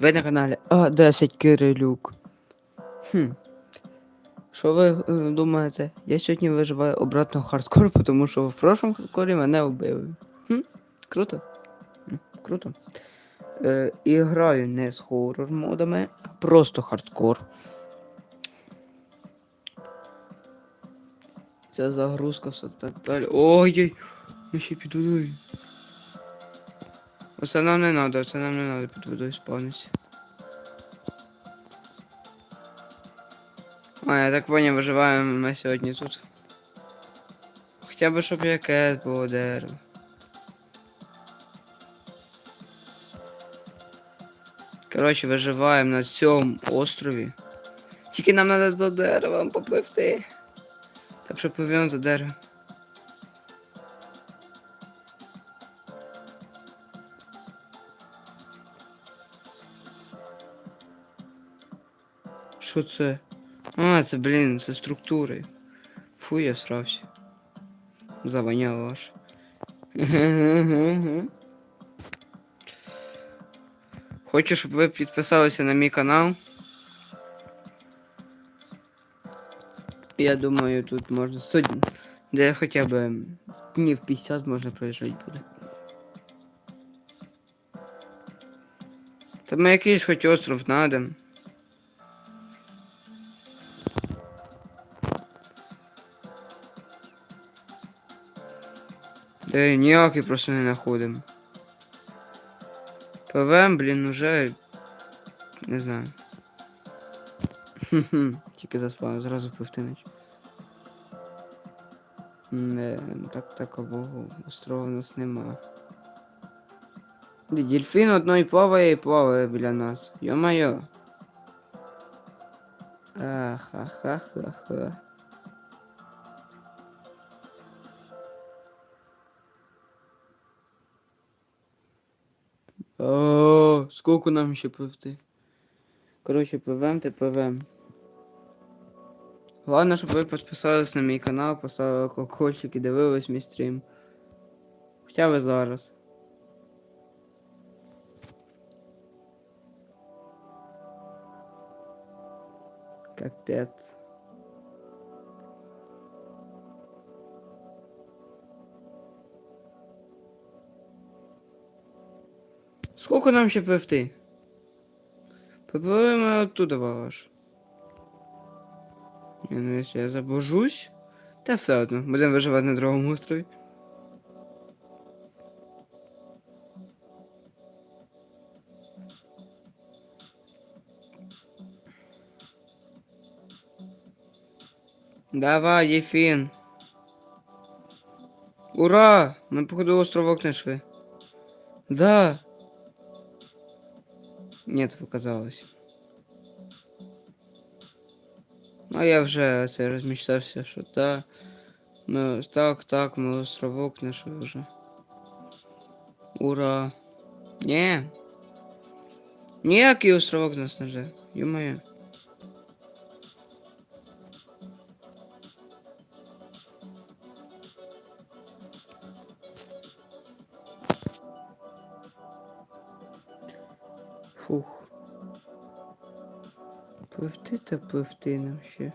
Ви на каналі А10 Кирилюк. Хм. Що ви е, думаєте? Я сьогодні виживаю обратно хардкор, тому що в прошлому хардкорі мене вбили. Хм? Круто. Круто. Е, і граю не з хоррор модами, а просто хардкор. Ця загрузка все так далі. Ой-ой! Ми ще під водою. Оце нам не надо, це нам не надо під водою спавнитися. А, я так поняв, виживаємо ми сьогодні тут. Хоча б щоб якесь було дерево. Коротше, виживаємо на цьому острові. Тільки нам треба за деревом попливти. Так що пливемо за дерево. Що це? А, це, блін, це структури. Фу, я срався. Завоняло аж. Хочу, щоб ви підписалися на мій канал. Я думаю, тут можна сотні, де хоча б днів 50 можна проїжджати буде. Та ми якийсь хоч остров надо. Де ніякий просто не знаходимо. ПВМ, блін, уже. Не знаю. Тільки заспав, зразу пивтинич. Не, так такового острова у нас нема. Де Дельфін одної плаває і плаває біля нас. Йо-моє. Ахахахаха. Сколько нам ще пливти? Коротше, пливем ти пливем. Головне, щоб ви підписались на мій канал, поставили колокольчик і дивились мій стрім. Хоча бы зараз. Капець. Сколько нам ще пливти? Попливемо оттуда ваш. Ні, ну якщо я заблужусь, та все одно, будемо виживати на другому острові. Давай, Єфін. Ура! Ми походу островок знайшли. Да. Нет, показалось. Ну, я вже це розмічтався, що та. Ми, так, так, ми островок знайшли вже. Ура! Ні. Ніякий островок нас не жде. Ё-моё. Пливти та пливти нам ще.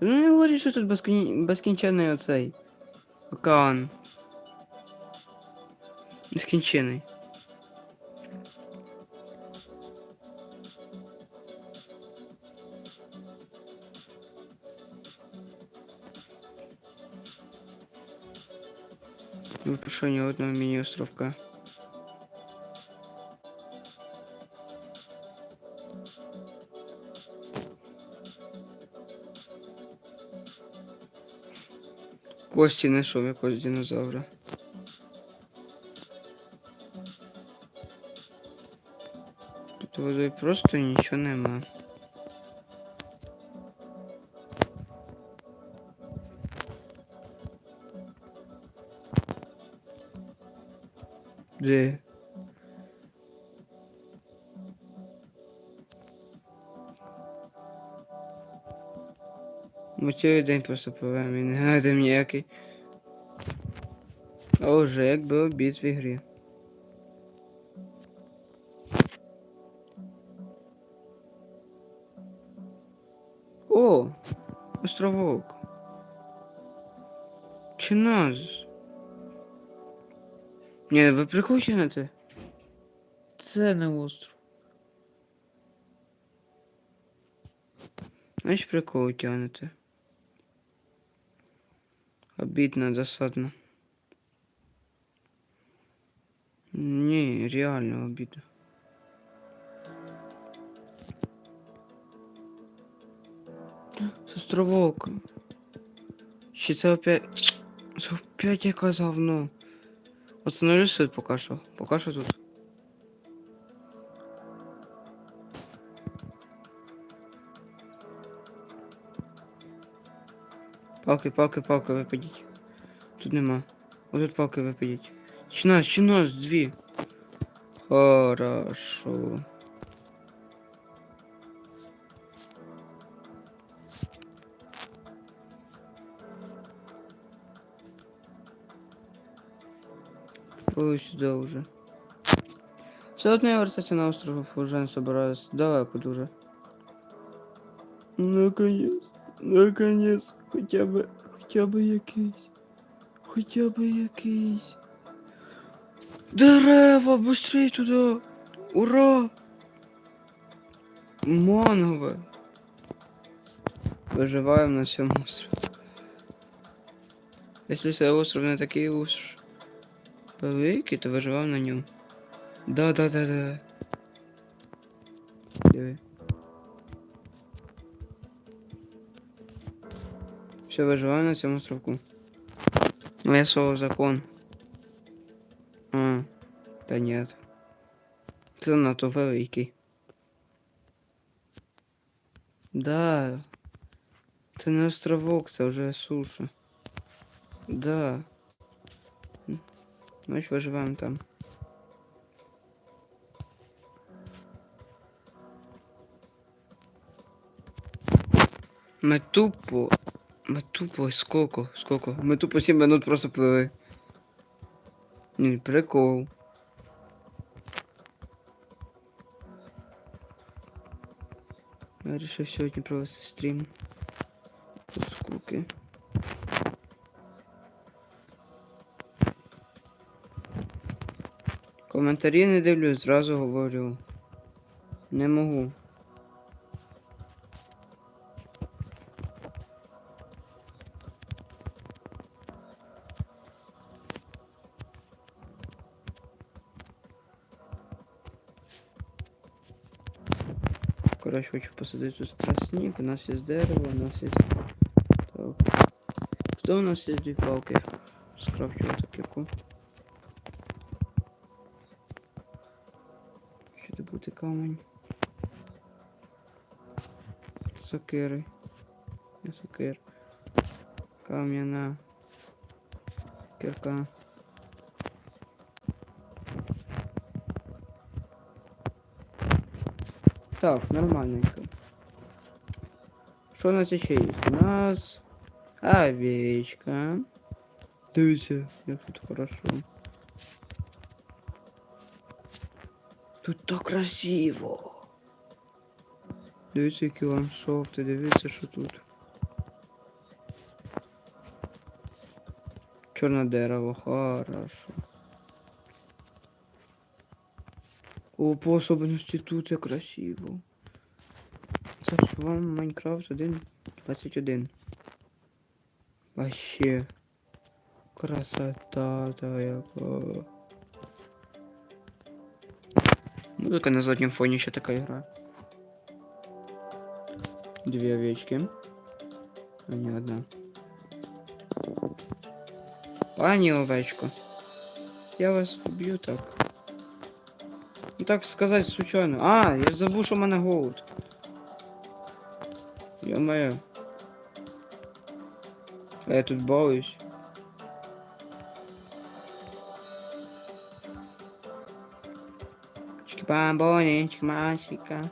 Та Ну не говори, що тут безкін... безкінченний оцей. Океан. Нескінчений. Випрошення одного міні-островка. Кості знайшов якогось динозавра. Тут водою просто нічого нема. Де? Цілий день просто і не знайдемо ніякий. А уже якби обід в ігрі. О! Островок. Чи нас? Ні, ви прикручуєте? Це не остров. Значить прикол тягнете. Обідно, досадно. Ні, реально обідно. Островок. Чи це опять... Це опять я казав, ну. Остановлюсь тут поки що. Поки що тут. Палки, палки, палки, випадіть. Тут нема. Отут палки випадіть. Чи нас, чи нас, дві. Хорошо. Ой, сюди вже. Все одно я вертатися на остров уже не собираюсь. Далеко дуже. Наконец, наконец, хоча б, хоча б якийсь. Хоча б якийсь. Дерева, быстрей туди! Ура! Мангове. Виживаємо на цьому острові. Якщо цей остров не такий уж великий, то виживав на ньому. Да, Все, виживаю на цьому островку. Я слово закон. А, та нет. Це занадто великий. Да. Це не островок, це вже суша. Да. М. Значить виживаємо там. Ми тупо. Ми тупо сколько? Сколько? Ми тупо 7 минут просто плили. Ні, прикол. Я вирішив сьогодні провести стрім. Тут скуки. Коментарі не дивлюсь, зразу говорю. Не можу. Коротше, хочу посадити тут тростник, у нас є дерево, у нас є... Так. Що у нас є дві палки? Скрафчувати таку. Що бути камень? Сокири. Не сокир. Кам'яна. Кирка. Так, нормальненько. Що у нас ще є? У нас овечка. Дивіться, як тут хорошо. Тут так красиво. Дивіться, які ландшафти, дивіться, що тут. Чорне дерево, хорошо. О, по особенності тут як красиво. Це ж вам Майнкрафт 1.21. Вообще. Красота та яка. Музыка на заднем фоне еще такая игра. Две овечки. А не одна. Пані овечко. Я вас вб'ю так. Так сказать случайно. А, я ж забув, що в мене голод. Ё-моё. А я тут балуюсь. Чики-бамбони, чики-мачика.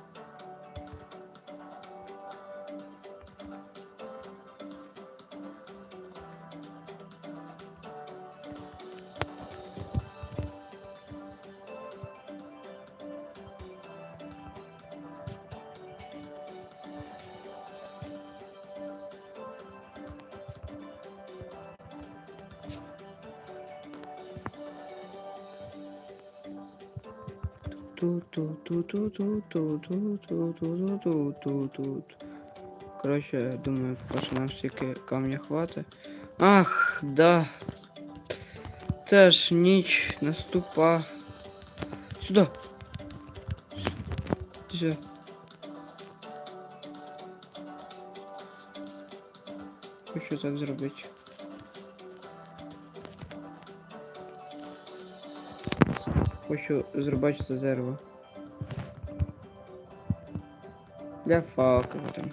Ту-ту-ту-ту-ту-ту-ту-ту ту коротше, Короче, думаю, поки нам стільки камня хвата. Ах, да. Це ж ніч наступа. Сюда. Сюда. Хочу так зробити. Хочу зрубати це дерево. Для там.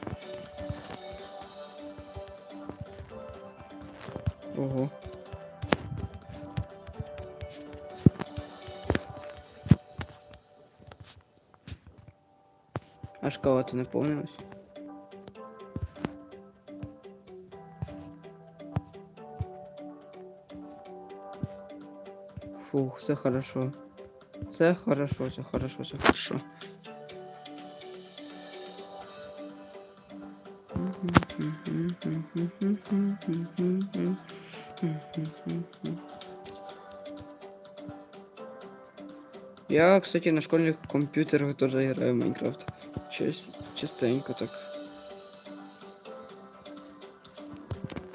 Ого. А шкала-то наполнилась? Фух, все хорошо. Все хорошо, все хорошо, все хорошо. Я, кстати, на школьных компьютерах тоже играю в Майнкрафт. Част- Частенько так.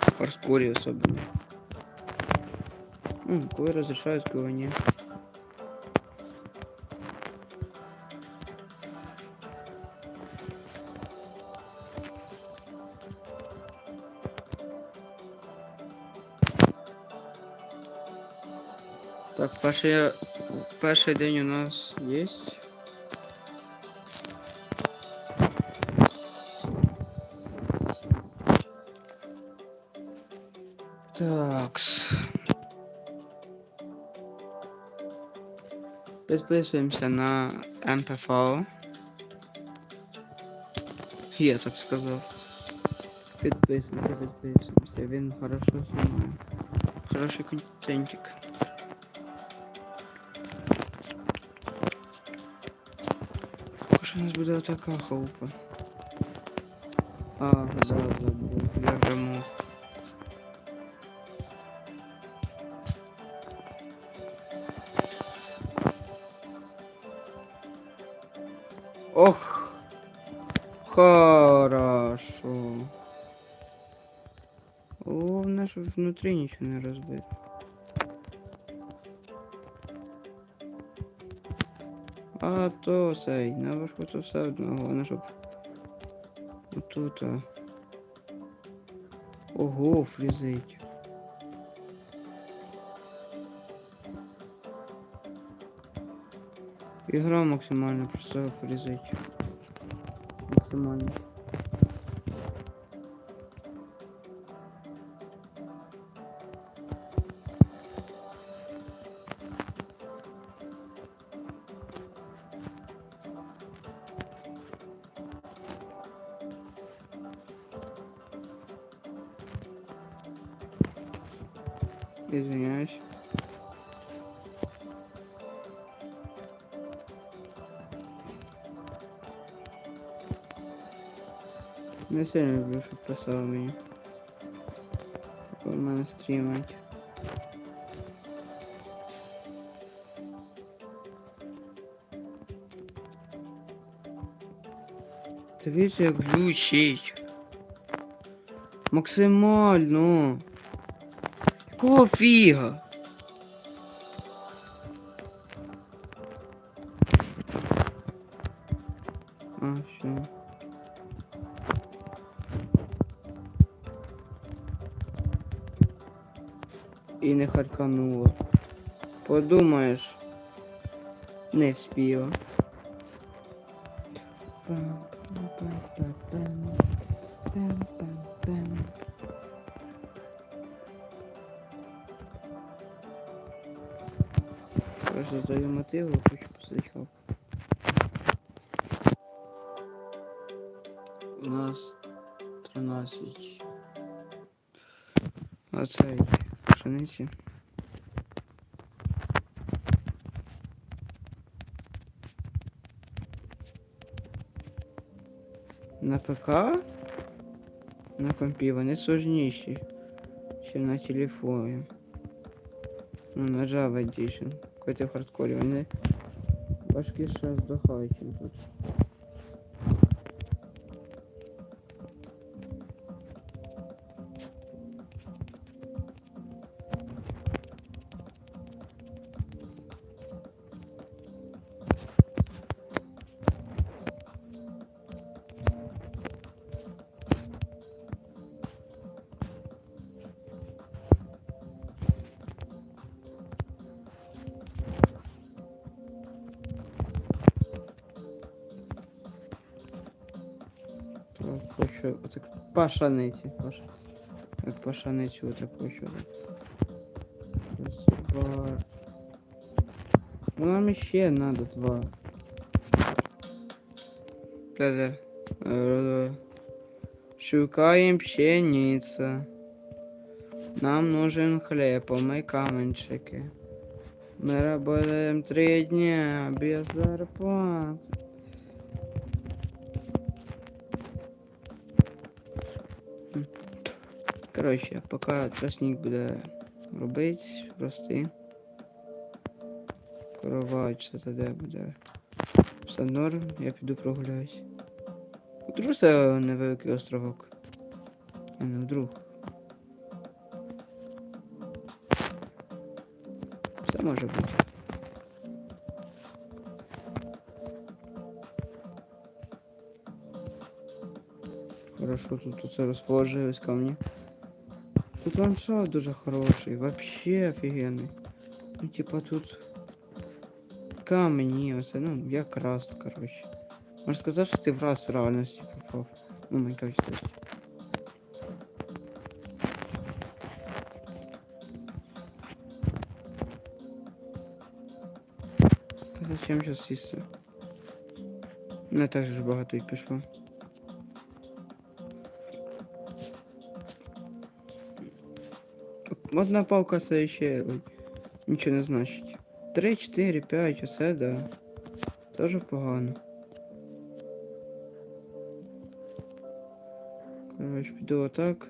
В особенно. Ну, кое разрешают, кое нет. перший, перший день у нас есть. Такс. Підписуємося на МПФО. Я так сказав. Підписуємося, підписуємося. Він хорошо знімає. Хороший контентик. у нас буде така ховпа. А, зараз забув. Я прямо. Ох! Хорошо. О, Главное, чтобы внутри ничего не разбить. А то сей, наверху то все одно, головне, щоб отут. Ого, фрізить. Ігра максимально просто фрізить. Максимально. Сильно люблю, щоб писали мені. У мене стрімать. Дивіться, як глючить. Максимально. Якого фіга? І не харкануло. Подумаєш. Не вспіла. На ПК? На компі вони сложніші, ніж на телефоні. Ну, на Java Edition. Какой-то в хардкорі Вони ще здохають чим тут. пашаниці. Паш... Як пашаницю отак хочу. Раз, Два. Ну нам ще надо два. Да-да. Э, Шукаем пшеницу. Нам нужен хлеб, помой каменщики. Мы работаем три дня без зарплаты. Коротше, поки тростник буде робити, рости. Кровать, це де буде. Все норм, я піду прогуляюсь. Вдруг це невеликий островок. А не вдруг. Все може бути. Хорошо, тут це розположились камні. Тут ландшафт дуже хороший, вообще офігенний. Ну, типа тут камені, оце, ну, як раст, коротше. Можна сказати, що ти в раз в реальності попав. Ну, май Та зачем сейчас їсти? Не так же багато і пішло. Одна палка це ще ой, нічого не значить. 3, 4, 5, оце да. Тоже погано. Короче, піду отак.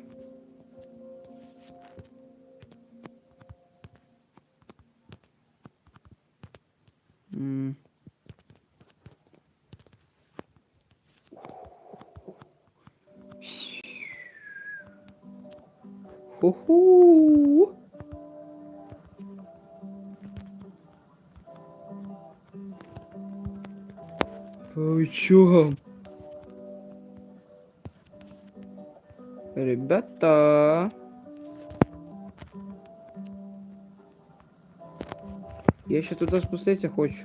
Ху-ху! Чё? Ребята. Я ще туди спуститися хочу.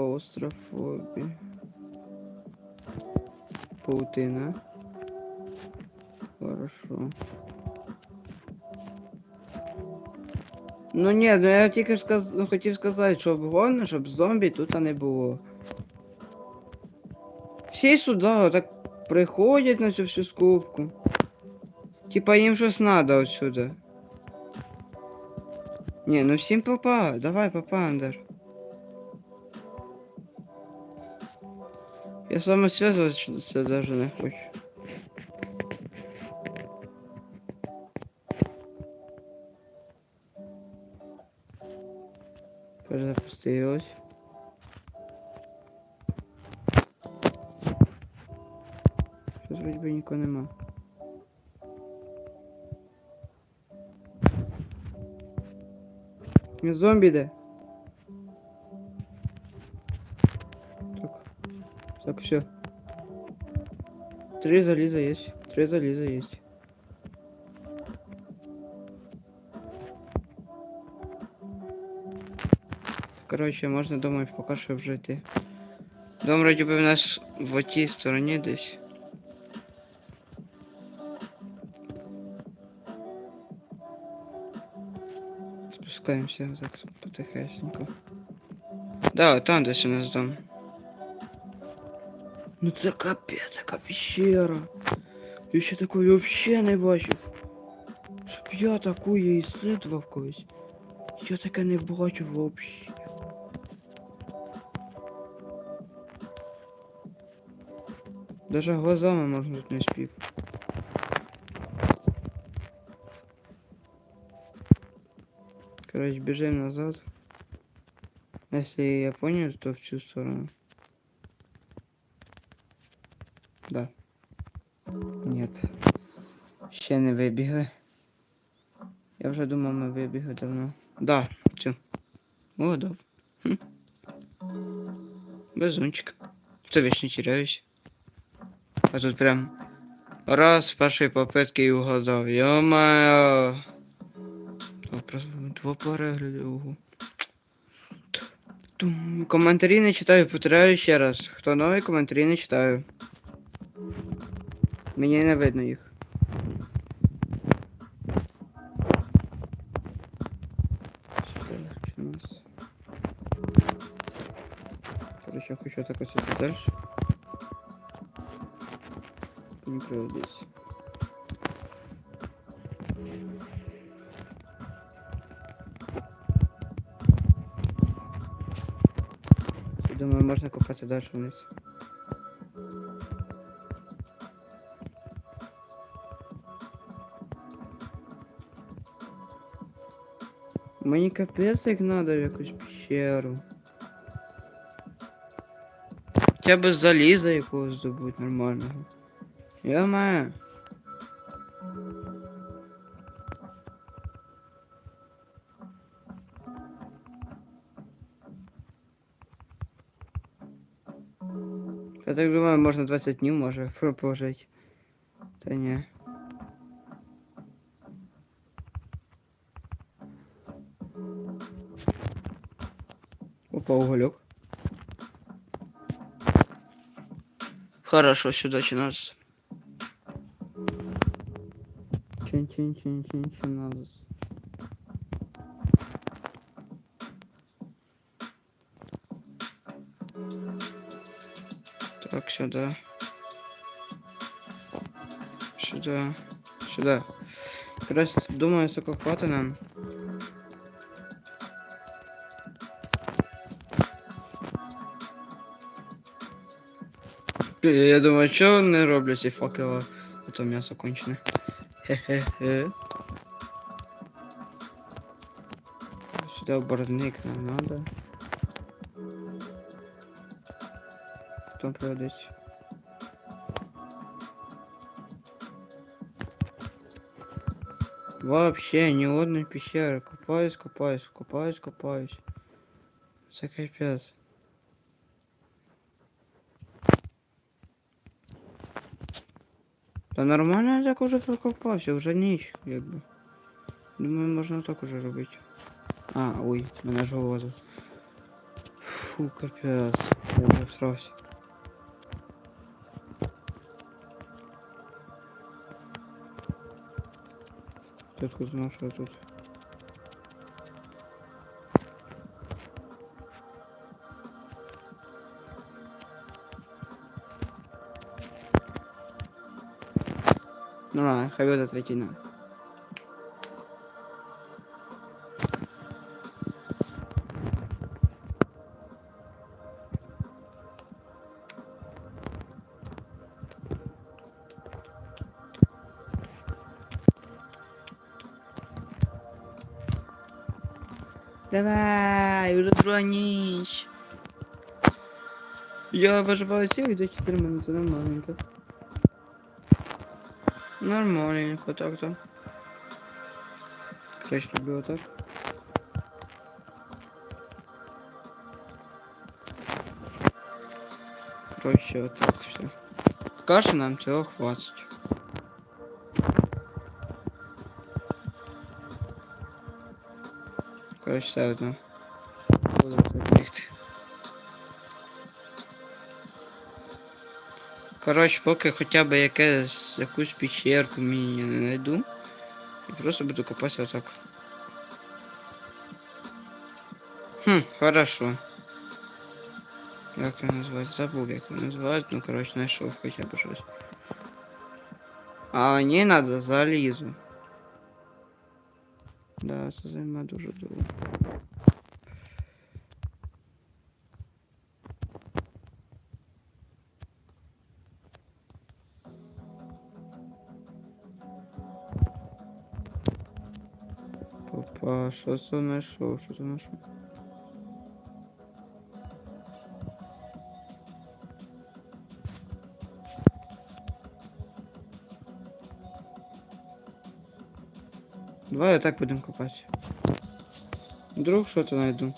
Клаустрофобія. Паутина. Хорошо. Ну ні, ну я тільки ж сказ... ну, хотів сказати, щоб головне, щоб зомбі тут не було. Всі сюди так приходять на цю всю скупку. Типа їм щось надо отсюда. Ні, ну всім попа, давай попа, Андер. Я с вами связываться даже не хочу. Перезапустилось. Щось вроді би нікого нема. Не зомбі де? все. Три заліза есть. Три заліза есть. Короче, можна думаю, поки що вже йти. Дом вроді би в нас в тій стороні десь. Спускаємося так потихесенько. Да, там десь у нас дом. Ну це капець, яка піщера. Я ще такої вообще не бачив. Щоб я такої ісслідував колись. Я таке не бачив вообще. Даже глазами можна тут не спів. Короче, бежим назад. Если я понял, то в чью сторону. Ще не вибігли. Я вже думав, ми вибігли давно. Да, чим? Да. Хм. Безунчик. Це вічно теряюсь. А тут прям раз з першої попитки і угадав. Йо-моє. Два перегляди, ого. Коментарі не читаю, повторяю ще раз. Хто новий, коментарі не читаю. Мені не видно їх. Сюди, чи у нас? Короче, я хочу так ось іти далі. Не десь. Я думаю, можна копатися далі вниз. Мені капець як надо в якусь пещеру. Хоча б заліза якогось здобуть нормального. Я маю. Я так думаю, можна 20 днів може пропожити. Та ні. Хорошо, сюда чи нас. Чин чин чин чин чин надо. Так, сюда. Сюда. Сюда. Короче, думаю, сколько хватит нам. Я думаю, що вони роблять ці факела, а то м'ясо кончене. Хе-хе-хе. Сюда бородник нам надо. Потом проводить. Вообще ни одной пещеры. Копаюсь, копаюсь, копаюсь. Це капец. Та нормально я так уже прокопався, вже ніч, якби. Думаю, можна так уже робити. А, ой, мене ж голова. Фу, капець. Я вже всрався. Тут знав, що тут? Ну ладно, хай буде третина. Давай, уже друга ніч. Я виживаю цілих за 4 минути, нормальненько. Нормальненько так-то. Короче, вот так. Короче, вот так все. Каши нам цього хватить. Короче, все одно. Коротше, поки хоча б якесь якусь печерку мені я не знайду. І просто буду копатися отак. Хм, хорошо. Як його назвати? Забув, як його назвати, ну коротше знайшов хоча б щось. А мені надо залізу. Да, це займе дуже довго. Що це знайшов, що це знайшов? Давай так будемо копати. Вдруг що то знайду.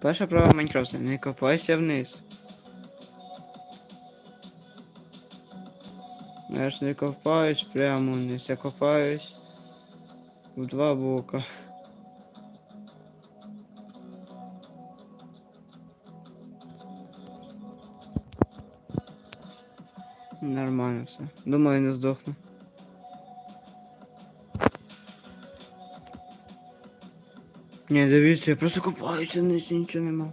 Перша права Майнкрафта, не копайся вниз. Я ж не копаюсь прямо вниз, я копаюсь в два бока. Нормально все. Думаю, не здохну. Не, дивіться, я просто купаюся, нічого нема.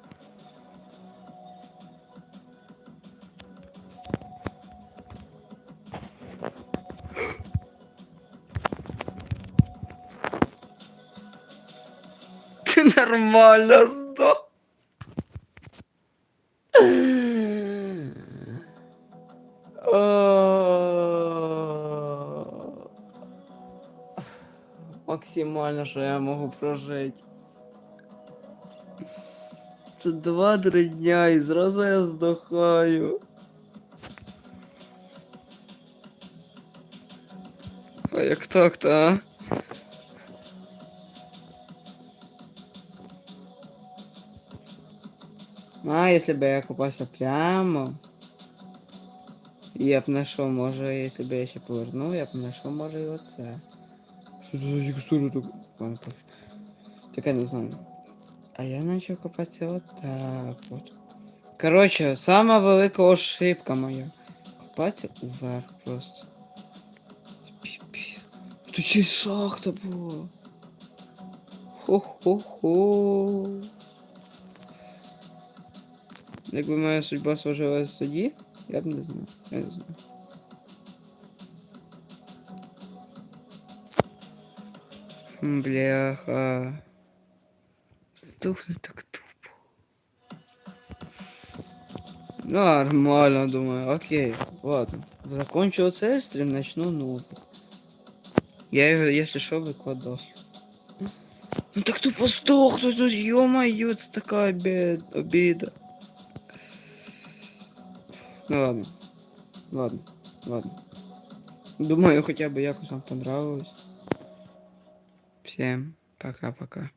Нормально здох. Максимально, що я можу прожити. Це два-три дня і зразу я здохаю. А як так-то, а? А, если бы я купався прямо. Я б знайшов, може, якщо б я ще повернув, я б знайшов, може, і оце. Що це за текстура так? Ладно, пофіг. Так я не знаю. А я почав копатися отак от. Короче, сама велика ошибка моя. Копатися уверх просто. Пі-пі. Тут ще й шахта була. Хо-хо-хо. Якби моя судьба сложилась тоді, я б не знав. Я не знаю. М, Бляха. Стукну так тупо. Нормально, думаю. Окей, ладно. Закончил цей стрім, начну новый. Я його, якщо що, викладав. Ну так тупо здохну тут, ё-моё, це така обід, обіда. Ну ладно. Ладно, ладно. Думаю, хотя бы якось вам понравилось. Всем пока-пока.